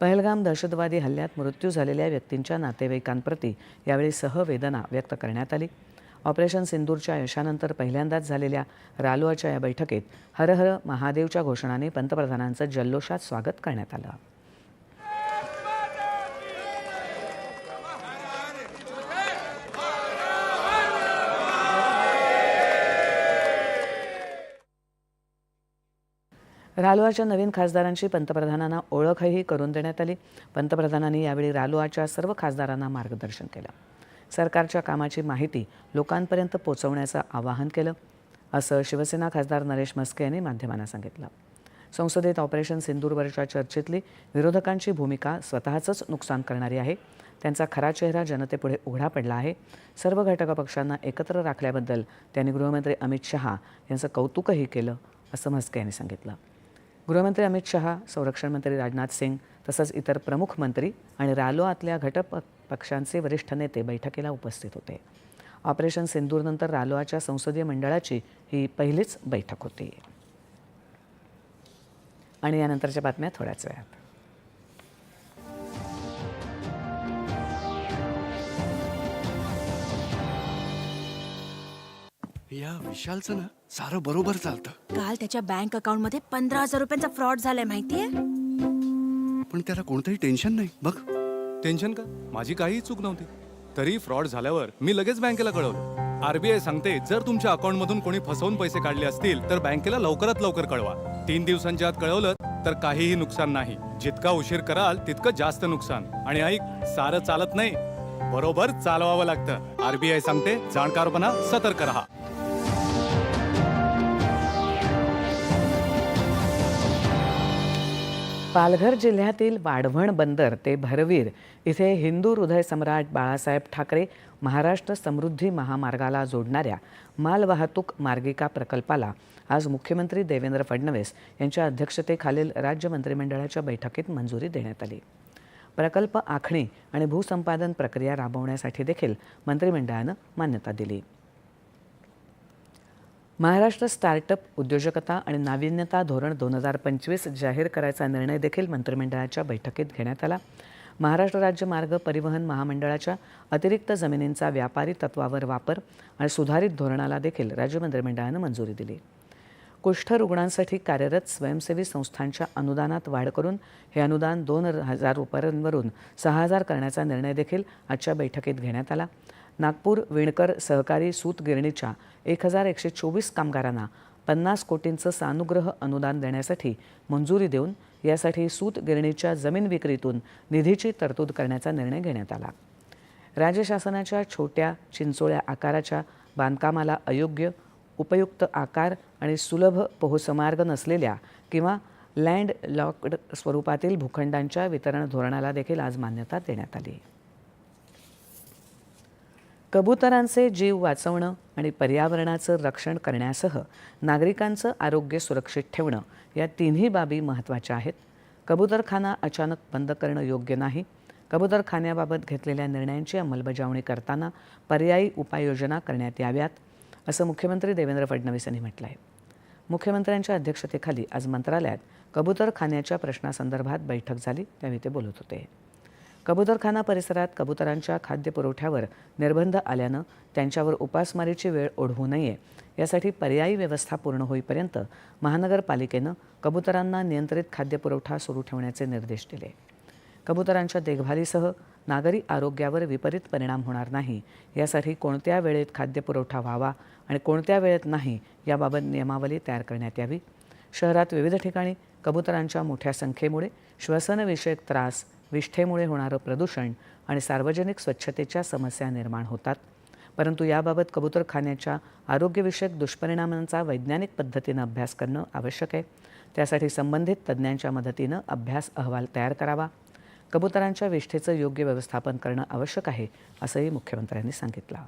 पहलगाम दहशतवादी हल्ल्यात मृत्यू झालेल्या व्यक्तींच्या नातेवाईकांप्रती यावेळी सहवेदना व्यक्त करण्यात आली. ऑपरेशन सिंदूरच्या यशानंतर पहिल्यांदाच झालेल्या रालोआच्या या बैठकीत हर हर महादेवच्या घोषणाने पंतप्रधानांचं जल्लोषात स्वागत करण्यात आलं. रालोआच्या नवीन खासदारांची पंतप्रधानांना ओळखही करून देण्यात आली. पंतप्रधानांनी यावेळी रालोआच्या सर्व खासदारांना मार्गदर्शन केलं. सरकारच्या कामाची माहिती लोकांपर्यंत पोहोचवण्याचं आवाहन केलं. असं शिवसेना खासदार नरेश म्हस्के यांनी माध्यमांना सांगितलं. संसदेत ऑपरेशन सिंदूरवरच्या चर्चेतली विरोधकांची भूमिका स्वतःचंच नुकसान करणारी आहे. त्यांचा खरा चेहरा जनतेपुढे उघडा पडला आहे. सर्व घटक पक्षांना एकत्र राखल्याबद्दल त्यांनी गृहमंत्री अमित शहा यांचं कौतुकही केलं असं म्हस्के यांनी सांगितलं. गृहमंत्री अमित शहा संरक्षण मंत्री राजनाथ सिंग तसंच इतर प्रमुख मंत्री आणि रालोआतल्या घटक पक्षांचे वरिष्ठ नेते बैठकीला उपस्थित होते. ऑपरेशन सिंदूरनंतर रालोआच्या संसदीय मंडळाची ही पहिलीच बैठक होती. आणि यानंतरच्या बातम्या थोड्याच वेळात. या विशालचं ना सारं बरोबर चालतं. काल त्याच्या बँक अकाउंटमध्ये पंधरा हजार रुपयांचा फ्रॉड झालाय माहितीये? पण त्याला कोणतंही टेन्शन नाही बघ. टेन्शन का? माझी काहीही चूक नव्हती. तरी फ्रॉड झाल्यावर मी लगेच बँकेला कळवलं. आरबीआय सांगते जर तुमच्या अकाउंट मधून कोणी फसवून पैसे काढले असतील तर बँकेला लवकरात लवकर कळवा. तीन दिवसांच्या आत कळवलं तर काहीही नुकसान नाही. जितका उशीर कराल तितकं जास्त नुकसान. आणि ऐक सारं चालत नाही. बरोबर चालवावं लागतं. आरबीआय सांगते जाणकारपणा सतर्क राहा. पालघर जिल्ह्यातील वाढवण बंदर ते भरवीर इथे हिंदू हृदय सम्राट बाळासाहेब ठाकरे महाराष्ट्र समृद्धी महामार्गाला जोडणाऱ्या मालवाहतूक मार्गिका प्रकल्पाला आज मुख्यमंत्री देवेंद्र फडणवीस यांच्या अध्यक्षतेखालील राज्य मंत्रिमंडळाच्या बैठकीत मंजुरी देण्यात आली. प्रकल्प आखणी आणि भूसंपादन प्रक्रिया राबवण्यासाठी देखील मंत्रिमंडळानं मान्यता दिली. महाराष्ट्र स्टार्टअप उद्योजकता आणि नाविन्यता धोरण दोन हजार पंचवीस जाहीर करायचा निर्णय देखील मंत्रिमंडळाच्या बैठकीत घेण्यात आला. महाराष्ट्र राज्य मार्ग परिवहन महामंडळाच्या अतिरिक्त जमिनींचा व्यापारी तत्वावर वापर आणि सुधारित धोरणाला देखील राज्य मंत्रिमंडळानं मंजुरी दिली. कुष्ठरुग्णांसाठी कार्यरत स्वयंसेवी संस्थांच्या अनुदानात वाढ करून हे अनुदान दोन हजार रुपयांवरून सहा हजार करण्याचा निर्णय देखील आजच्या बैठकीत घेण्यात आला. नागपूर विणकर सहकारी सूतगिरणीच्या एक हजार एकशे चोवीस कामगारांना पन्नास कोटींचं सानुग्रह अनुदान देण्यासाठी मंजुरी देऊन यासाठी सूतगिरणीच्या जमीन विक्रीतून निधीची तरतूद करण्याचा निर्णय घेण्यात आला. राज्य शासनाच्या छोट्या चिंचोळ्या आकाराच्या बांधकामाला अयोग्य उपयुक्त आकार आणि सुलभ पोहोचमार्ग नसलेल्या किंवा लँड लॉक्ड स्वरूपातील भूखंडांच्या वितरण धोरणाला देखील आज मान्यता देण्यात आली. कबुतरांचे जीव वाचवणं आणि पर्यावरणाचं रक्षण करण्यासह नागरिकांचं आरोग्य सुरक्षित ठेवणं या तिन्ही बाबी महत्त्वाच्या आहेत. कबुतरखाना अचानक बंद करणं योग्य नाही. कबुतरखान्याबाबत घेतलेल्या निर्णयांची अंमलबजावणी करताना पर्यायी उपाययोजना करण्यात याव्यात असं मुख्यमंत्री देवेंद्र फडणवीस यांनी म्हटलं आहे मुख्यमंत्र्यांच्या अध्यक्षतेखाली आज मंत्रालयात कबुतरखान्याच्या प्रश्नासंदर्भात बैठक झाली त्यावेळी ते बोलत होते. कबुतरखाना परिसरात कबुतरांच्या खाद्यपुरवठ्यावर निर्बंध आल्यानं त्यांच्यावर उपासमारीची वेळ ओढवू नये. यासाठी पर्यायी व्यवस्था पूर्ण होईपर्यंत महानगरपालिकेनं कबुतरांना नियंत्रित खाद्यपुरवठा सुरू ठेवण्याचे निर्देश दिले. कबुतरांच्या देखभालीसह नागरी आरोग्यावर विपरीत परिणाम होणार नाही. यासाठी कोणत्या वेळेत खाद्यपुरवठा व्हावा आणि कोणत्या वेळेत नाही याबाबत नियमावली तयार करण्यात यावी. शहरात विविध ठिकाणी कबुतरांच्या मोठ्या संख्येमुळे श्वसनविषयक त्रास विष्ठेमुळे होणारं प्रदूषण आणि सार्वजनिक स्वच्छतेच्या समस्या निर्माण होतात. परंतु याबाबत कबूतरखान्याच्या आरोग्यविषयक दुष्परिणामांचा वैज्ञानिक पद्धतीनं अभ्यास करणं आवश्यक आहे. त्यासाठी संबंधित तज्ज्ञांच्या मदतीनं अभ्यास अहवाल तयार करावा. कबुतरांच्या विष्ठेचं योग्य व्यवस्थापन करणं आवश्यक आहे असंही मुख्यमंत्र्यांनी सांगितलं.